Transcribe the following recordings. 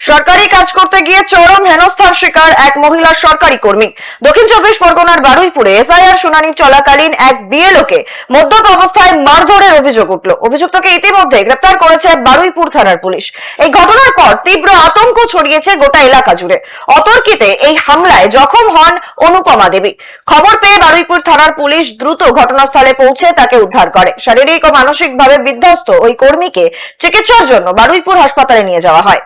সরকারি কাজ করতে গিয়ে চরম হেনস্থার শিকার এক মহিলা সরকারি কর্মী। দক্ষিণ চব্বিশ পরগনার বারুইপুরে এসআইআর শুনানি চলাকালীন এক বিএলওকে মদ্যপ অবস্থায় মারধরের অভিযোগ উঠল। অভিযুক্তকে ইতিমধ্যে গ্রেপ্তার করেছে বারুইপুর থানার পুলিশ। এই ঘটনার পর তীব্র আতঙ্ক ছড়িয়েছে গোটা এলাকা জুড়ে। অতর্কিতে এই হামলায় জখম হন অনুপমা দেবী। খবর পেয়ে বারুইপুর থানার পুলিশ দ্রুত ঘটনাস্থলে পৌঁছে তাকে উদ্ধার করে। শারীরিক ও মানসিকভাবে বিধ্বস্ত ওই কর্মীকে চিকিৎসার জন্য বারুইপুর হাসপাতালে নিয়ে যাওয়া হয়।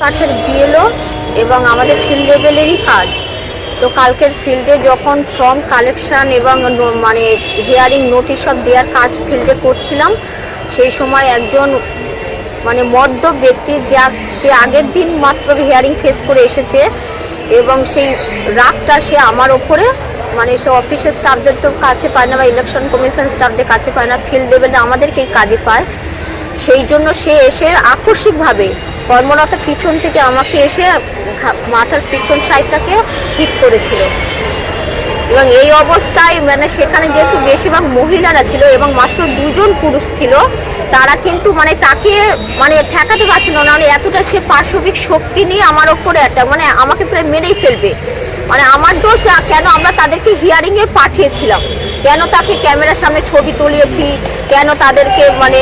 কাঠের বিএলও এবং আমাদের ফিল্ড লেভেলেরই কাজ। তো কালকের ফিল্ডে যখন ফর্ম কালেকশন এবং মানে হিয়ারিং নোটিশ সব দেওয়ার কাজ ফিল্ডে করছিলাম, সেই সময় একজন মানে মদ্য ব্যক্তি যা, যে আগের দিন মাত্র হিয়ারিং ফেস করে এসেছে এবং সেই রাগটা সে আমার ওপরে মানে সে অফিসের স্টাফদের তো কাছে পায় না বা ইলেকশন কমিশন স্টাফদের কাছে পায় না ফিল্ড লেভেলে আমাদেরকেই কাজে পায়। সেই জন্য সে এসে আকস্মিকভাবে কর্মরত পিছন থেকে আমাকে এসে মাথার পিছন সাইডটাকে হিট করেছিল। এবং এই অবস্থায় মানে সেখানে যেহেতু বেশিরভাগ মহিলারা ছিল এবং মাত্র দুজন পুরুষ ছিল, তারা কিন্তু মানে তাকে মানে ঠেকাতে পারছিল না মানে এতটা সে পার্শ্ববিক শক্তি নিয়ে আমার ওপরে একটা মানে আমাকে প্রায় মেরেই ফেলবে। মানে আমার দোষ, কেন আমরা তাদেরকে হিয়ারিংয়ে পাঠিয়েছিলাম? কেন তাকে ক্যামেরার সামনে ছবি তুলিয়েছি? কেন তাদেরকে মানে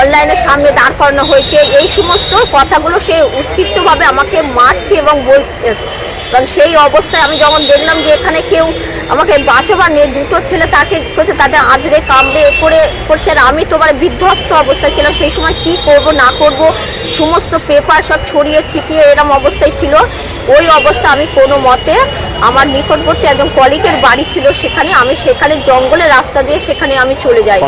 অনলাইনের সামনে দাঁড় করানো হয়েছে? এই সমস্ত কথাগুলো সে উৎক্ষিপ্তভাবে আমাকে মারছে এবং বল, এবং সেই অবস্থায় আমি যখন দেখলাম যে এখানে কেউ আমাকে বাঁচাবার নেই দুটো ছেলে তাকে করতে তাদের আজরে কামড়ে এ করে করছে, আর আমি তো মানে বিধ্বস্ত অবস্থায় ছিলাম। সেই সময় কি করব, না করব, সমস্ত পেপার সব ছড়িয়ে ছিটিয়ে এরম অবস্থায় ছিল। ওই অবস্থা আমি কোনো মতে আমার নিকটবর্তী একজন কলিকের বাড়ি ছিল সেখানে, আমি সেখানে জঙ্গলে রাস্তা দিয়ে সেখানে আমি চলে যাই।